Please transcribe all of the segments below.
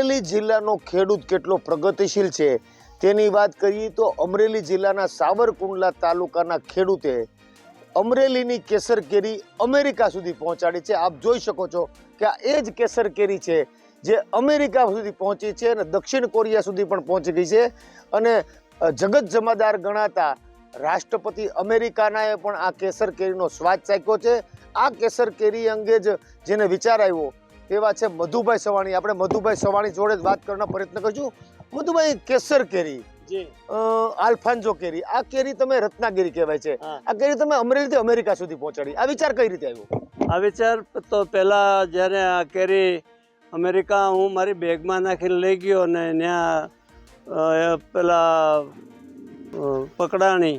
અમરેલી જિલ્લાનો ખેડૂત કેટલો પ્રગતિશીલ છે તેની વાત કરીએ તો અમરેલી જિલ્લાના સાવરકુંડલા તાલુકાના ખેડૂતે અમરેલીની કેસર કેરી અમેરિકા સુધી પહોંચાડી છે. આપ જોઈ શકો છો કે આ એ જ કેસર કેરી છે જે અમેરિકા સુધી પહોંચી છે અને દક્ષિણ કોરિયા સુધી પણ પહોંચી ગઈ છે અને જગત જમાદાર ગણાતા રાષ્ટ્રપતિ અમેરિકાનાએ પણ આ કેસર કેરીનો સ્વાદ ચાખ્યો છે. આ કેસર કેરી અંગે જ જેને વિચાર આવ્યો તેવા છે મધુભાઈ સવાણી. આપણે મધુભાઈ સવાણી જોડે જ વાત કરવાનો પ્રયત્ન કરજો. મધુભાઈ કેસર કેરી આલ્ફાન્જો કેરી. આ કેરી તમે રત્નાગીરી કહેવાય છે. આ કેરી તમે અમરેલીથી અમેરિકા સુધી પહોંચાડી. આ વિચાર કઈ રીતે આવ્યો? આ વિચાર તો પહેલાં જ્યારે આ કેરી અમેરિકા હું મારી બેગમાં નાખીને લઈ ગયો અને ત્યાં પેલા પકડાણી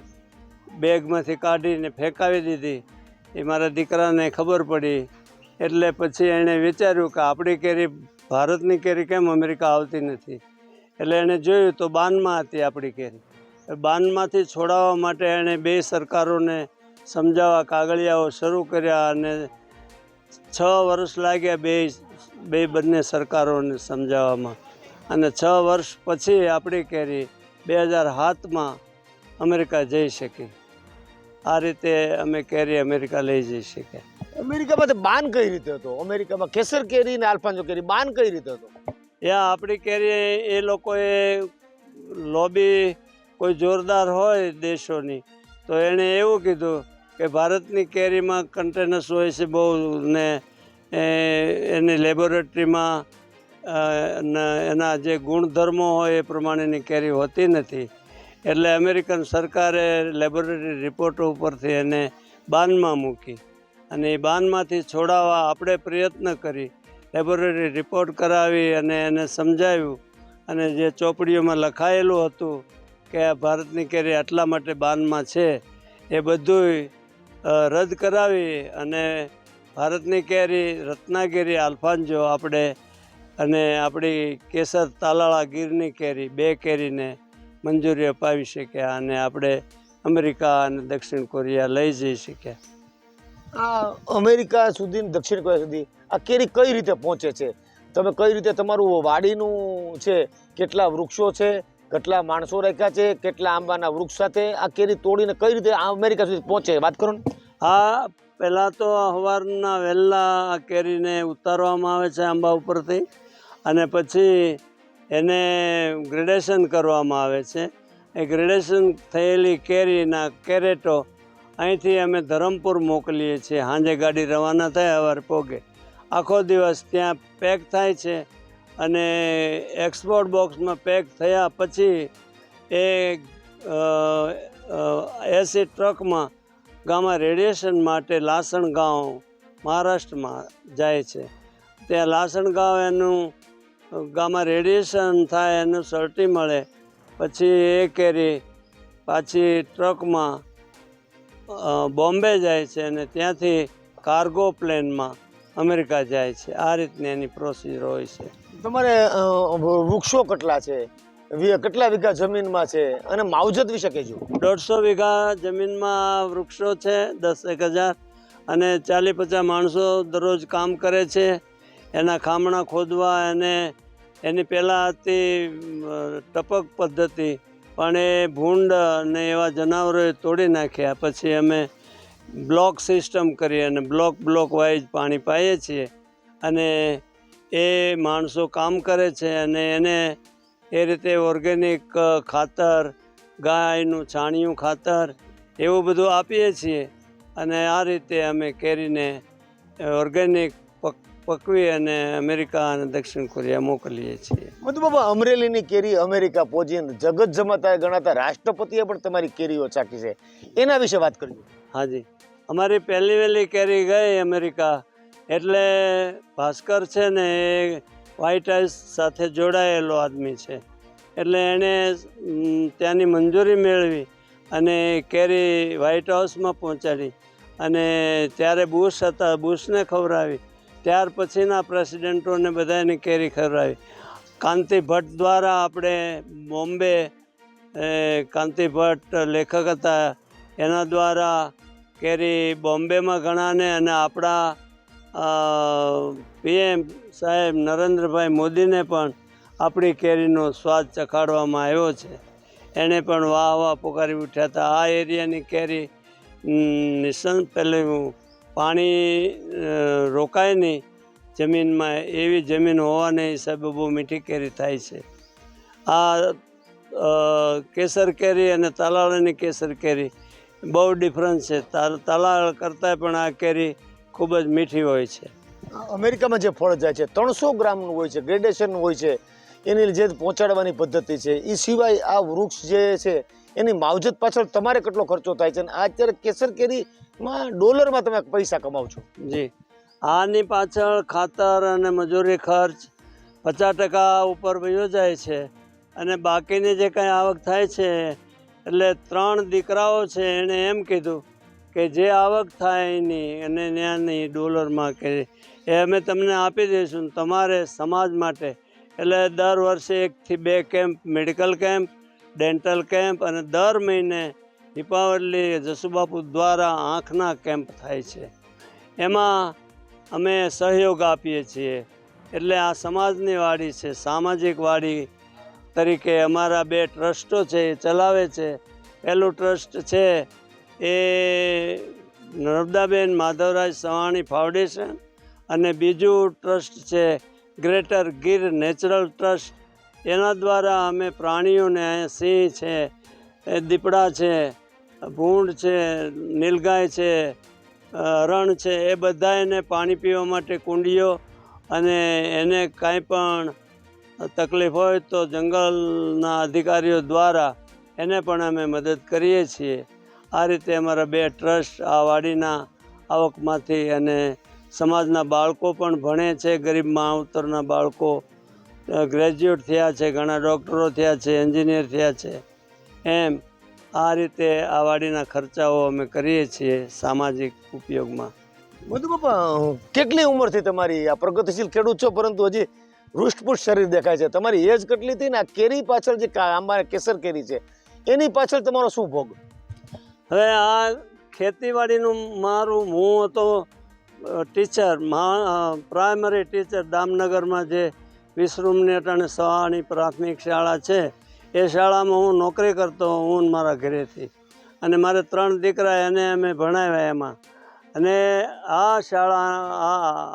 બેગમાંથી કાઢીને ફેંકાવી દીધી. એ મારા દીકરાને ખબર પડી. એટલે પછી એણે વિચાર્યું કે આપણી કેરી ભારતની કેરી કેમ અમેરિકા આવતી નથી? એટલે એણે જોયું તો બાનમાં હતી આપણી કેરી. બાનમાંથી છોડાવવા માટે એણે બે સરકારોને સમજાવવા કાગળિયાઓ શરૂ કર્યા અને છ વર્ષ લાગ્યા બે બે બંને સરકારોને સમજાવવામાં. અને છ વર્ષ પછી આપણી કેરી બે હજાર સાતમાં અમેરિકા જઈ શકી. આ રીતે અમે કેરી અમેરિકા લઈ જઈ શક્યા. અમેરિકામાં તો બાન કઈ રીતે હતો? અમેરિકામાં કેસર કેરી ને આલ્ફાન્સો કેરી બાન કઈ રીતે હતો? યા આપણી કેરી, એ લોકોએ લોબી કોઈ જોરદાર હોય દેશોની, તો એણે એવું કીધું કે ભારતની કેરીમાં કન્ટેનર્સ હોય છે બહુ ને એની લેબોરેટરીમાં એના જે ગુણધર્મો હોય એ પ્રમાણેની કેરી હોતી નથી. એટલે અમેરિકન સરકારે લેબોરેટરી રિપોર્ટો ઉપરથી એને બાનમાં મૂકી. અને એ બાનમાંથી છોડાવવા આપણે પ્રયત્ન કરી લેબોરેટરી રિપોર્ટ કરાવી અને એને સમજાવ્યું. અને જે ચોપડીઓમાં લખાયેલું હતું કે આ ભારતની કેરી આટલા માટે બાનમાં છે, એ બધુંય રદ કરાવી અને ભારતની કેરી, રત્નાગીરી આલ્ફાન્જો આપણે, અને આપણી કેસર તાલાળા ગીરની કેરી, બે કેરીને મંજૂરી અપાવી શક્યા અને આપણે અમેરિકા અને દક્ષિણ કોરિયા લઈ જઈ શક્યા આ અમેરિકા સુધી દક્ષિણ કોરિયા સુધી આ કેરી કઈ રીતે પહોંચે છે? તમે કઈ રીતે તમારું વાડીનું છે, કેટલા વૃક્ષો છે, કેટલા માણસો રાખ્યા છે, કેટલા આંબાના વૃક્ષ સાથે આ કેરી તોડીને કઈ રીતે અમેરિકા સુધી પહોંચે? વાત કરો ને. હા, પહેલાં તો સવારના વહેલા આ કેરીને ઉતારવામાં આવે છે આંબા ઉપરથી અને પછી એને ગ્રેડેશન કરવામાં આવે છે. એ ગ્રેડેશન થયેલી કેરીના કેરેટો અહીંથી અમે ધરમપુર મોકલીએ છીએ. સાંજે ગાડી રવાના થાય સવારે પોગે. આખો દિવસ ત્યાં પેક થાય છે અને એક્સપોર્ટ બોક્સમાં પેક થયા પછી એ એસી ટ્રકમાં ગામમાં રેડિયેશન માટે લાસણ ગાંવ મહારાષ્ટ્રમાં જાય છે. ત્યાં લાસણ ગાંવ એનું ગામમાં રેડિયેશન થાય, એનું સર્ટી મળે. પછી એ કેરી પાછી ટ્રકમાં બોમ્બે જાય છે અને ત્યાંથી કાર્ગો પ્લેનમાં અમેરિકા જાય છે. આ રીતની એની પ્રોસિજર હોય છે. તમારે વૃક્ષો કેટલા છે? કેટલા વીઘા જમીનમાં છે? અને માવજત વિશે કહેજો. દોઢસો વીઘા જમીનમાં વૃક્ષો છે દસ એક હજાર. અને ચાલીસ પચાસ માણસો દરરોજ કામ કરે છે. એના ખામણા ખોદવા અને એની પહેલાં હતી ટપક પદ્ધતિ પણ એ ભૂંડ અને એવા જનાવરોએ તોડી નાખ્યા. પછી અમે બ્લોક સિસ્ટમ કરી અને બ્લોક બ્લોક વાઇઝ પાણી પાઈએ છીએ. અને એ માણસો કામ કરે છે અને એને એ રીતે ઓર્ગેનિક ખાતર, ગાયનું, છાણિયું ખાતર એવું બધું આપીએ છીએ. અને આ રીતે અમે કેરીને ઓર્ગેનિક પક પકવી અને અમેરિકા અને દક્ષિણ કોરિયા મોકલીએ છીએ. મધુ બાબા અમરેલીની કેરી અમેરિકા પહોંચી જગત જમાતા ગણાતા રાષ્ટ્રપતિએ પણ તમારી કેરીઓ ચાખી છે. એના વિશે વાત કરજો. હાજી. અમારી પહેલી વહેલી કેરી ગઈ અમેરિકા. એટલે ભાસ્કર છે ને એ વ્હાઇટ હાઉસ સાથે જોડાયેલો આદમી છે. એટલે એણે ત્યાંની મંજૂરી મેળવી અને કેરી વ્હાઇટ હાઉસમાં પહોંચાડી. અને ત્યારે બુશ હતા બુશને ખવડાવી. ત્યાર પછીના પ્રેસિડેન્ટોને બધાને કેરી ખવડાવી. કાંતિ ભટ્ટ દ્વારા આપણે બોમ્બે કાંતિ ભટ્ટ લેખક હતા. એના દ્વારા કેરી બોમ્બેમાં ઘણાને અને આપણા પીએમ સાહેબ નરેન્દ્રભાઈ મોદીને પણ આપણી કેરીનો સ્વાદ ચખાડવામાં આવ્યો છે. એણે પણ વાહ વાહ પોકારી ઉઠ્યા હતા. આ એરિયાની કેરી નિસંત પહેલું પાણી રોકાય નહીં જમીનમાં, એવી જમીન હોવાને હિસાબે બહુ મીઠી કેરી થાય છે. આ કેસર કેરી અને તાલાળાની કેસર કેરી બહુ ડિફરન્સ છે. તાલાળ કરતાં પણ આ કેરી ખૂબ જ મીઠી હોય છે. અમેરિકામાં જે ફળ જાય છે, ત્રણસો ગ્રામનું હોય છે ગ્રેડેશનનું હોય છે, એની જે પહોંચાડવાની પદ્ધતિ છે એ સિવાય આ વૃક્ષ જે છે એની માવજત પાછળ તમારે કેટલો ખર્ચો થાય છે અને આ અત્યારે કેસર કેરીમાં ડોલરમાં તમે પૈસા કમાવ છો? જી. આની પાછળ ખાતર અને મજૂરી ખર્ચ પચાસ ટકા ઉપર વયો જાય છે અને બાકીની જે કાંઈ આવક થાય છે, એટલે ત્રણ દીકરાઓ છે, એણે એમ કીધું કે જે આવક થાય એની અને ત્યાંની ડોલરમાં કે એ અમે તમને આપી દઈશું તમારે સમાજ માટે. એટલે દર વર્ષે એકથી બે camp, medical camp dental camp અને દર મહિને દીપાવલી જસુબાપુ દ્વારા આંખના કેમ્પ થાય છે. એમાં અમે સહયોગ આપીએ છીએ. એટલે આ સમાજની વાડી છે, સામાજિક વાડી તરીકે અમારા બે ટ્રસ્ટો છે, એ ચલાવે છે. પહેલું ટ્રસ્ટ છે એ નર્મદાબેન માધવરાજ સવાણી ફાઉન્ડેશન અને બીજું ટ્રસ્ટ છે ગ્રેટર ગીર નેચરલ ટ્રસ્ટ એના દ્વારા અમે પ્રાણીઓને સિંહ છે દીપડા છે, ભૂંડ છે, નીલગાય છે હરણ છે, એ બધાને પાણી પીવા માટે કુંડીઓ અને એને કાંઈ પણ તકલીફ હોય તો જંગલના અધિકારીઓ દ્વારા એને પણ અમે મદદ કરીએ છીએ. આ રીતે અમારા બે ટ્રસ્ટ આ વાડીના આવકમાંથી અને સમાજના બાળકો પણ ભણે છે, ગરીબ માવતરના બાળકો ગ્રેજ્યુએટ થયા છે ઘણા ડૉક્ટરો થયા છે એન્જિનિયર થયા છે. એમ આ રીતે આ વાડીના ખર્ચાઓ અમે કરીએ છીએ સામાજિક ઉપયોગમાં. બધું બાપા કેટલી ઉંમરથી તમારી આ પ્રગતિશીલ ખેડૂત છો પરંતુ હજી હૃષ્ટપુષ્ટ શરીર દેખાય છે. તમારી એજ કેટલી હતી ને આ કેરી પાછળ જે આંબા કેસર કેરી છે એની પાછળ તમારો શું ભોગ? હવે આ ખેતીવાડીનું મારું હું હતો ટીચર પ્રાઇમરી ટીચર દામનગરમાં જે વિશ્રુમની અટાણે સવાની પ્રાથમિક શાળા છે. એ શાળામાં હું નોકરી કરતો હું મારા ઘરેથી. અને મારે ત્રણ દીકરા એને અમે ભણાવ્યા એમાં. અને આ શાળા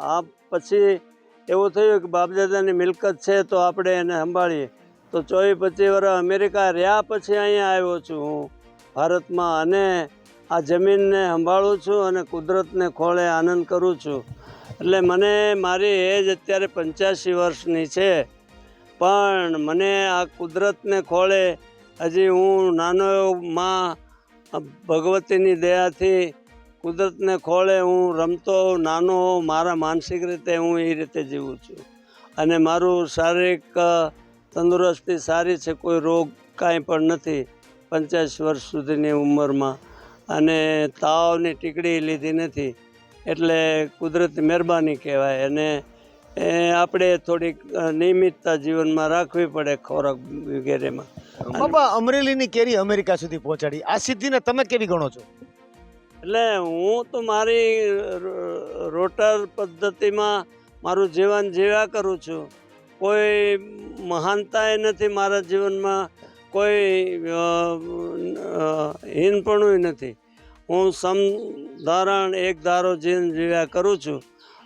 આ પછી એવું થયું કે બાપદાદાની મિલકત છે તો આપણે એને સંભાળીએ. તો ચોવીસ પચીસ વર્ષ અમેરિકા રહ્યા પછી અહીંયા આવ્યો છું હું. ભારતમાં અને આ જમીનને સંભાળું છું અને કુદરતને ખોળે આનંદ કરું છું. એટલે મને મારી એજ અત્યારે પંચ્યાસી વર્ષની છે. પણ મને આ કુદરતને ખોળે હજી હું નાનો માં ભગવતીની દયાથી કુદરતને ખોળે હું રમતો નાનો મારા માનસિક રીતે હું એ રીતે જીવું છું. અને મારું શારીરિક તંદુરસ્તી સારી છે, કોઈ રોગ કાંઈ પણ નથી પંચ્યાસી વર્ષ સુધીની ઉંમરમાં. અને તાવની ટીકડી લીધી નથી. એટલે કુદરતી મહેરબાની કહેવાય. અને એ આપણે થોડીક નિયમિતતા જીવનમાં રાખવી પડે ખોરાક વગેરેમાં. બાબા અમરેલીની કેરી અમેરિકા સુધી પહોંચાડી. આ સિદ્ધિને તમે કેવી ગણો છો? એટલે હું તો મારી રોટર પદ્ધતિમાં મારું જીવન જીવ્યા કરું છું. કોઈ મહાનતાએ નથી મારા જીવનમાં કોઈ હીનપણું નથી. હું સમધારણ એક ધારો જીવન જીવ્યા કરું છું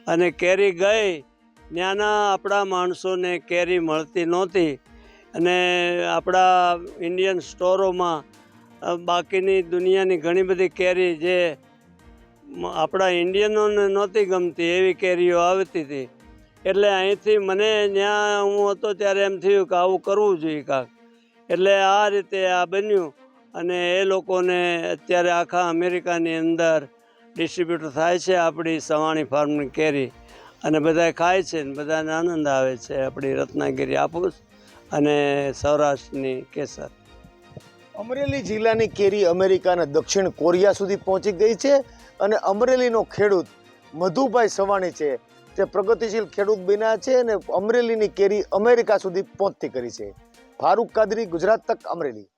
અને કેરી ગઈ, ત્યાંના આપણા માણસોને કેરી મળતી નહોતી અને આપણા ઇન્ડિયન સ્ટોરોમાં બાકીની દુનિયાની ઘણી બધી કેરી જે આપણા ઇન્ડિયનોને નહોતી ગમતી એવી કેરીઓ આવતી હતી. એટલે અહીંથી મને ત્યાં હું હતો ત્યારે એમ થયું કે આવું કરવું જોઈએ કાંક. એટલે આ રીતે આ બન્યું. અને એ લોકોને અત્યારે આખા અમેરિકાની અંદર ડિસ્ટ્રીબ્યુટર થાય છે આપણી સવાણી ફાર્મની કેરી. અને બધા ખાય છે ને બધાને આનંદ આવે છે આપણી રત્નાગીરી આપૂસ અને સૌરાષ્ટ્રની કેસર. અમરેલી જિલ્લાની કેરી અમેરિકાના દક્ષિણ કોરિયા સુધી પહોંચી ગઈ છે અને અમરેલીનો ખેડૂત મધુભાઈ સવાણી છે. તે પ્રગતિશીલ ખેડૂત બન્યા છે અને અમરેલીની કેરી અમેરિકા સુધી પહોંચતી કરી છે. ફારૂક કાદરી, ગુજરાત તક અમરેલી.